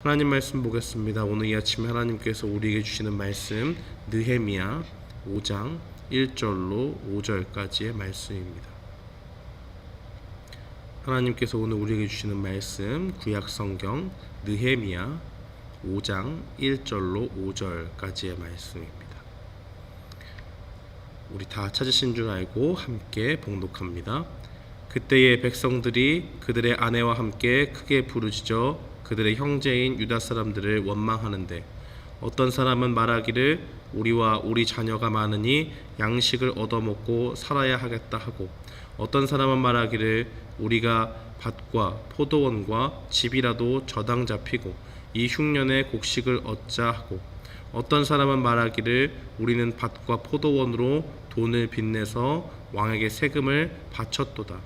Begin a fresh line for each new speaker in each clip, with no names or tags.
하나님 말씀 보겠습니다. 오늘 이 아침에 하나님께서 우리에게 주시는 말씀 느헤미야 5장 1절로 5절까지의 말씀입니다. 하나님께서 오늘 우리에게 주시는 말씀 구약 성경 느헤미야 5장 1절로 5절까지의 말씀입니다. 우리 다 찾으신 줄 알고 함께 봉독합니다. 그때의 백성들이 그들의 아내와 함께 크게 부르짖어 그들의 형제인 유다 사람들을 원망하는데 어떤 사람은 말하기를 우리와 우리 자녀가 많으니 양식을 얻어먹고 살아야 하겠다 하고 어떤 사람은 말하기를 우리가 밭과 포도원과 집이라도 저당 잡히고 이 흉년에 곡식을 얻자 하고 어떤 사람은 말하기를 우리는 밭과 포도원으로 돈을 빚내서 왕에게 세금을 바쳤도다.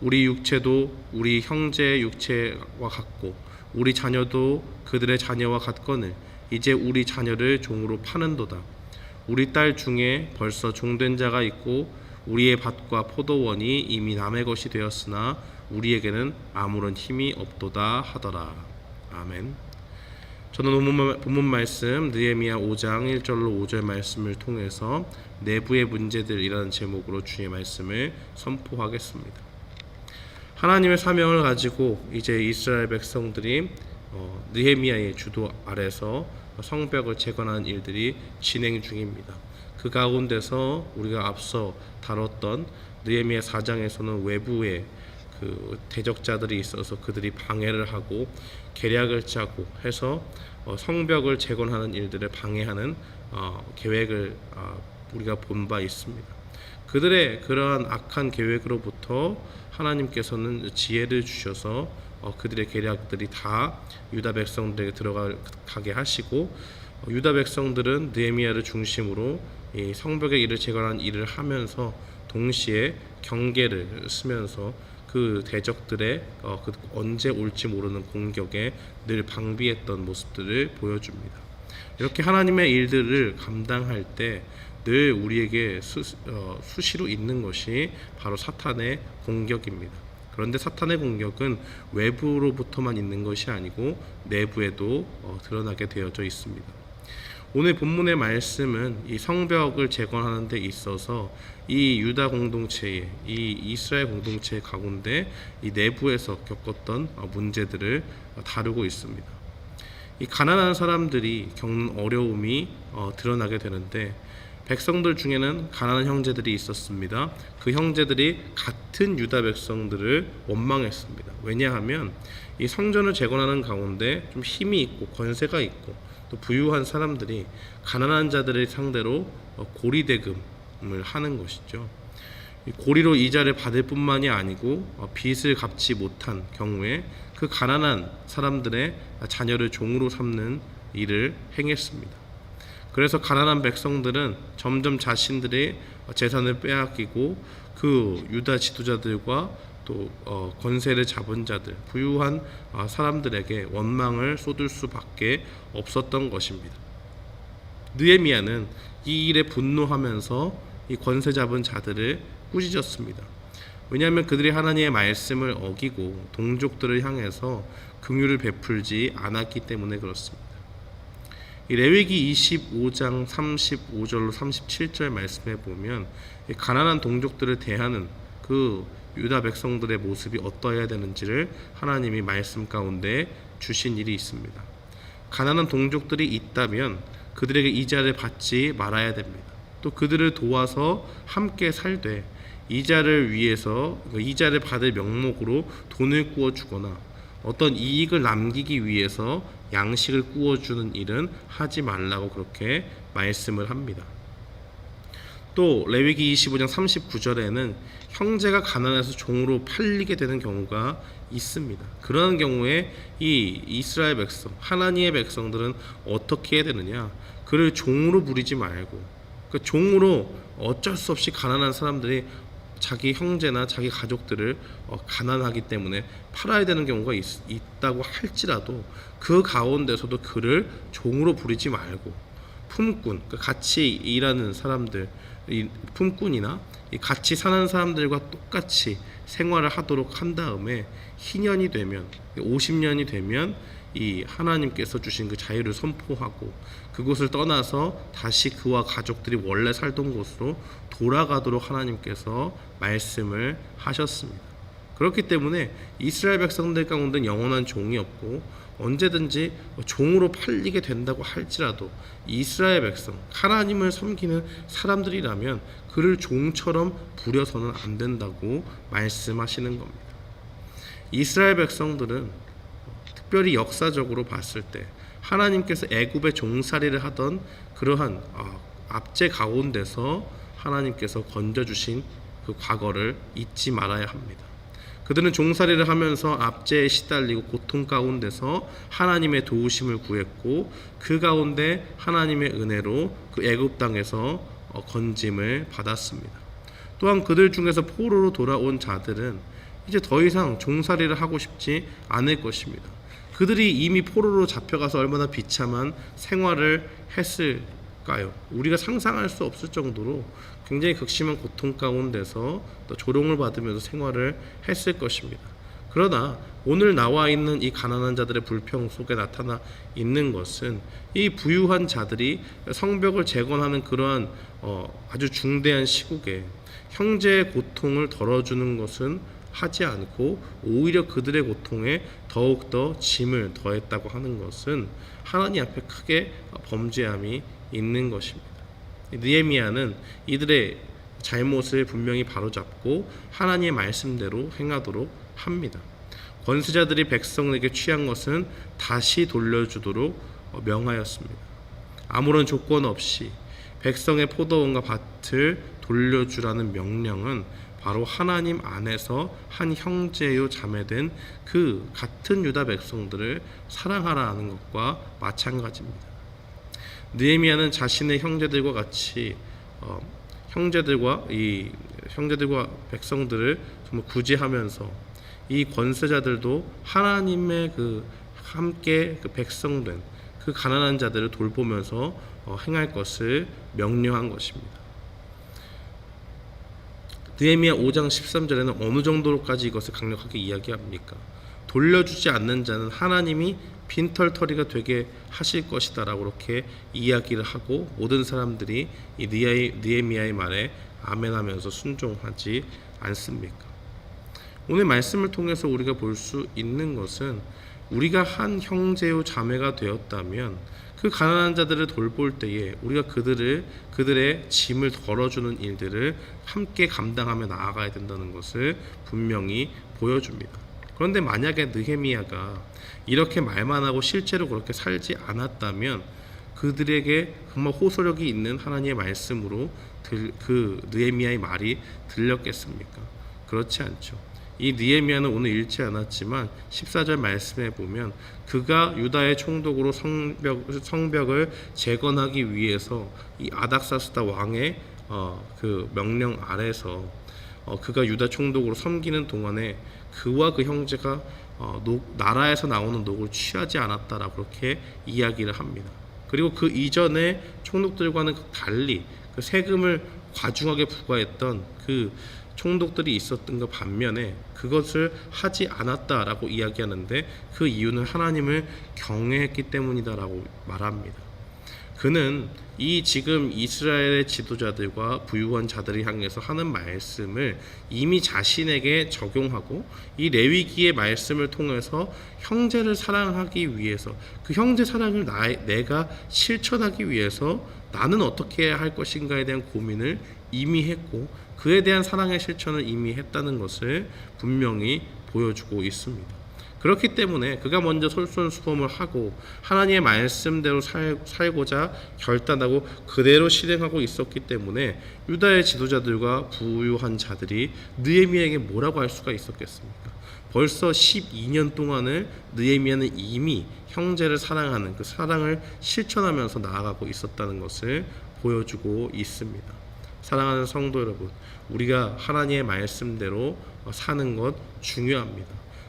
우리 육체도 우리 형제의 육체와 같고 우리 자녀도 그들의 자녀와 같거늘 이제 우리 자녀를 종으로 파는도다. 우리 딸 중에 벌써 종된 자가 있고 우리의 밭과 포도원이 이미 남의 것이 되었으나 우리에게는 아무런 힘이 없도다 하더라. 아멘. 저는 본문, 말씀 느헤미야 5장 1절로 5절 말씀을 통해서 내부의 문제들이라는 제목으로 주의 말씀을 선포하겠습니다. 하나님의 사명을 가지고 이제 이스라엘 백성들이 어, 느헤미야의 주도 아래서 성벽을 재건하는 일들이 진행 중입니다. 그 가운데서 우리가 앞서 다뤘던 느헤미야 4장에서는 외부에 그 대적자들이 있어서 그들이 방해를 하고 계략을 짜고 해서 어, 성벽을 재건하는 일들을 방해하는 어, 계획을 어, 우리가 본 바 있습니다. 그들의 그러한 악한 계획으로부터 하나님께서는 지혜를 주셔서 어, 그들의 계략들이 다 유다 백성들에게 들어가게 하시고 어, 유다 백성들은 느헤미야를 중심으로 이 성벽의 일을 재건하는 일을 하면서 동시에 경계를 쓰면서 그 대적들의 어, 그 언제 올지 모르는 공격에 늘 방비했던 모습들을 보여줍니다. 이렇게 하나님의 일들을 감당할 때 늘 우리에게 수, 어, 수시로 있는 것이 바로 사탄의 공격입니다. 그런데 사탄의 공격은 외부로부터만 있는 것이 아니고 내부에도 어, 드러나게 되어져 있습니다. 오늘 본문의 말씀은 이 성벽을 재건하는 데 있어서 이 유다 공동체의 이 이스라엘 공동체 가운데 이 내부에서 겪었던 어, 문제들을 다루고 있습니다. 이 가난한 사람들이 겪는 어려움이 어, 드러나게 되는데 백성들 중에는 가난한 형제들이 있었습니다. 그 형제들이 같은 유다 백성들을 원망했습니다. 왜냐하면 이 성전을 재건하는 가운데 좀 힘이 있고 권세가 있고 또 부유한 사람들이 가난한 자들을 상대로 어, 고리 대금을 하는 것이죠. 이 고리로 이자를 받을 뿐만이 아니고 어, 빚을 갚지 못한 경우에 그 가난한 사람들의 자녀를 종으로 삼는 일을 행했습니다. 그래서 가난한 백성들은 점점 자신들의 재산을 빼앗기고 그 유다 지도자들과 또 어, 권세를 잡은 자들, 부유한 어, 사람들에게 원망을 쏟을 수밖에 없었던 것입니다. 느헤미야는 이 일에 분노하면서 이 권세 잡은 자들을 꾸짖었습니다. 왜냐하면 그들이 하나님의 말씀을 어기고 동족들을 향해서 긍휼을 베풀지 않았기 때문에 그렇습니다. 이 레위기 25장 35절로 37절 말씀에 보면 이 가난한 동족들을 대하는 그 유다 백성들의 모습이 어떠해야 되는지를 하나님이 말씀 가운데 주신 일이 있습니다. 가난한 동족들이 있다면 그들에게 이자를 받지 말아야 됩니다. 또 그들을 도와서 함께 살되 이자를 위해서 그 이자를 받을 명목으로 돈을 구워 주거나 어떤 이익을 남기기 위해서 양식을 구워주는 일은 하지 말라고 그렇게 말씀을 합니다. 또 레위기 25장 39절에는 형제가 가난해서 종으로 팔리게 되는 경우가 있습니다. 그러한 경우에 이 이스라엘 백성, 하나님의 백성들은 어떻게 해야 되느냐? 그를 종으로 부리지 말고 그 종으로 어쩔 수 없이 가난한 사람들이 자기 형제나 자기 가족들을 어, 가난하기 때문에 팔아야 되는 경우가 있, 있다고 할지라도 그 가운데서도 그를 종으로 부리지 말고 품꾼, 그 같이 일하는 사람들, 이 품꾼이나 이 같이 사는 사람들과 똑같이 생활을 하도록 한 다음에 희년이 되면 50년이 되면 이 하나님께서 주신 그 자유를 선포하고 그곳을 떠나서 다시 그와 가족들이 원래 살던 곳으로 돌아가도록 하나님께서 말씀을 하셨습니다. 그렇기 때문에 이스라엘 백성들 가운데 영원한 종이 없고 언제든지 종으로 팔리게 된다고 할지라도 이스라엘 백성 하나님을 섬기는 사람들이라면 그를 종처럼 부려서는 안 된다고 말씀하시는 겁니다. 이스라엘 백성들은 특별히 역사적으로 봤을 때 하나님께서 애굽의 종살이를 하던 그러한 아, 압제 가운데서 하나님께서 건져 주신 그 과거를 잊지 말아야 합니다. 그들은 종살이를 하면서 압제에 시달리고 고통 가운데서 하나님의 도우심을 구했고 그 가운데 하나님의 은혜로 그 애굽 땅에서 어, 건짐을 받았습니다. 또한 그들 중에서 포로로 돌아온 자들은 이제 더 이상 종살이를 하고 싶지 않을 것입니다. 그들이 이미 포로로 잡혀가서 얼마나 비참한 생활을 했을까요? 우리가 상상할 수 없을 정도로 굉장히 극심한 고통 가운데서 또 조롱을 받으면서 생활을 했을 것입니다. 그러나 오늘 나와 있는 이 가난한 자들의 불평 속에 나타나 있는 것은 이 부유한 자들이 성벽을 재건하는 그러한 어, 아주 중대한 시국에 형제의 고통을 덜어주는 것은 하지 않고 오히려 그들의 고통에 더욱더 짐을 더했다고 하는 것은 하나님 앞에 크게 범죄함이 있는 것입니다. 느헤미야는 이들의 잘못을 분명히 바로잡고 하나님의 말씀대로 행하도록 합니다. 권세자들이 백성에게 취한 것은 다시 돌려주도록 명하였습니다. 아무런 조건 없이 백성의 포도원과 밭을 돌려주라는 명령은 바로 하나님 안에서 한 형제요 자매된 그 같은 유다 백성들을 사랑하라는 것과 마찬가지입니다. 느헤미야는 자신의 형제들과 같이 어, 형제들과 이 형제들과 백성들을 정말 구제하면서 이 권세자들도 하나님의 그 함께 그 백성된 그 가난한 자들을 돌보면서 어, 행할 것을 명령한 것입니다. 느헤미야 5장 13절에는 어느 정도로까지 이것을 강력하게 이야기합니까? 돌려주지 않는 자는 하나님이 빈털터리가 되게 하실 것이다라고 그렇게 이야기를 하고 모든 사람들이 이 느헤- 느헤미야의 말에 아멘하면서 순종하지 않습니까? 오늘 말씀을 통해서 우리가 볼 수 있는 것은 우리가 한 형제요 자매가 되었다면 그 가난한 자들을 돌볼 때에 우리가 그들을 그들의 짐을 덜어주는 일들을 함께 감당하며 나아가야 된다는 것을 분명히 보여줍니다. 그런데 만약에 느헤미야가 이렇게 말만 하고 실제로 그렇게 살지 않았다면 그들에게 정말 호소력이 있는 하나님의 말씀으로 들, 그 느헤미야의 말이 들렸겠습니까? 그렇지 않죠. 이 느헤미야는 오늘 읽지 않았지만 14절 말씀에 보면 그가 유다의 총독으로 성벽, 성벽을 재건하기 위해서 이 아닥사스다 왕의 어, 그 명령 아래서 어, 그가 유다 총독으로 섬기는 동안에 그와 그 형제가 어, 녹, 나라에서 나오는 녹을 취하지 않았다라고 그렇게 이야기를 합니다. 그리고 그 이전에 총독들과는 달리 그 세금을 과중하게 부과했던 그 총독들이 있었던 것 반면에 그것을 하지 않았다라고 이야기하는데 그 이유는 하나님을 경외했기 때문이다라고 말합니다. 그는 이 지금 이스라엘의 지도자들과 부유한 자들을 향해서 하는 말씀을 이미 자신에게 적용하고 이 레위기의 말씀을 통해서 형제를 사랑하기 위해서 그 형제 사랑을 나, 내가 실천하기 위해서 나는 어떻게 할 것인가에 대한 고민을 이미 했고 그에 대한 사랑의 실천을 이미 했다는 것을 분명히 보여주고 있습니다. 그렇기 때문에 그가 먼저 솔선수범을 하고 하나님의 말씀대로 살, 살고자 결단하고 그대로 실행하고 있었기 때문에 유다의 지도자들과 부유한 자들이 느헤미야에게 뭐라고 할 수가 있었겠습니까? 벌써 12년 동안을 느헤미야는 이미 형제를 사랑하는 그 사랑을 실천하면서 나아가고 있었다는 것을 보여주고 있습니다. 사랑하는 성도 여러분, 우리가 하나님의 말씀대로 사는 것 중요합니다.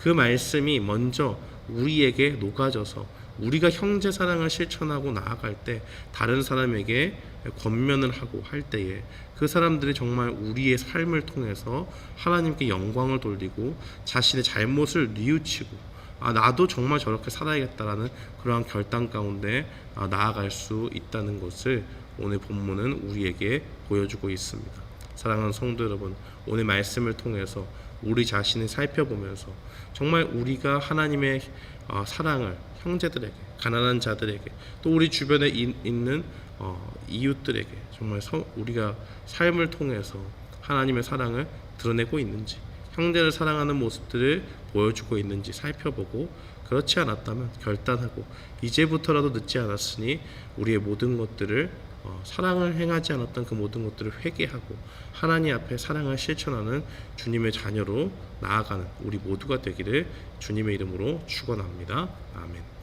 그 말씀이 먼저 우리에게 녹아져서 우리가 형제 사랑을 실천하고 나아갈 때 다른 사람에게 권면을 하고 할 때에 그 사람들이 정말 우리의 삶을 통해서 하나님께 영광을 돌리고 자신의 잘못을 뉘우치고 아 나도 정말 저렇게 살아야겠다라는 그러한 결단 가운데 아, 나아갈 수 있다는 것을 오늘 본문은 우리에게 보여주고 있습니다. 사랑하는 성도 여러분, 오늘 말씀을 통해서 우리 자신을 살펴보면서 정말 우리가 하나님의 어, 사랑을 형제들에게, 가난한 자들에게, 또 우리 주변에 이- 있는 어, 이웃들에게 정말 서- 우리가 삶을 통해서 하나님의 사랑을 드러내고 있는지, 형제를 사랑하는 모습들을 보여주고 있는지 살펴보고 그렇지 않았다면 결단하고 이제부터라도 늦지 않았으니 우리의 모든 것들을 어, 사랑을 행하지 않았던 그 모든 것들을 회개하고 하나님 앞에 사랑을 실천하는 주님의 자녀로 나아가는 우리 모두가 되기를 주님의 이름으로 축원합니다. 아멘.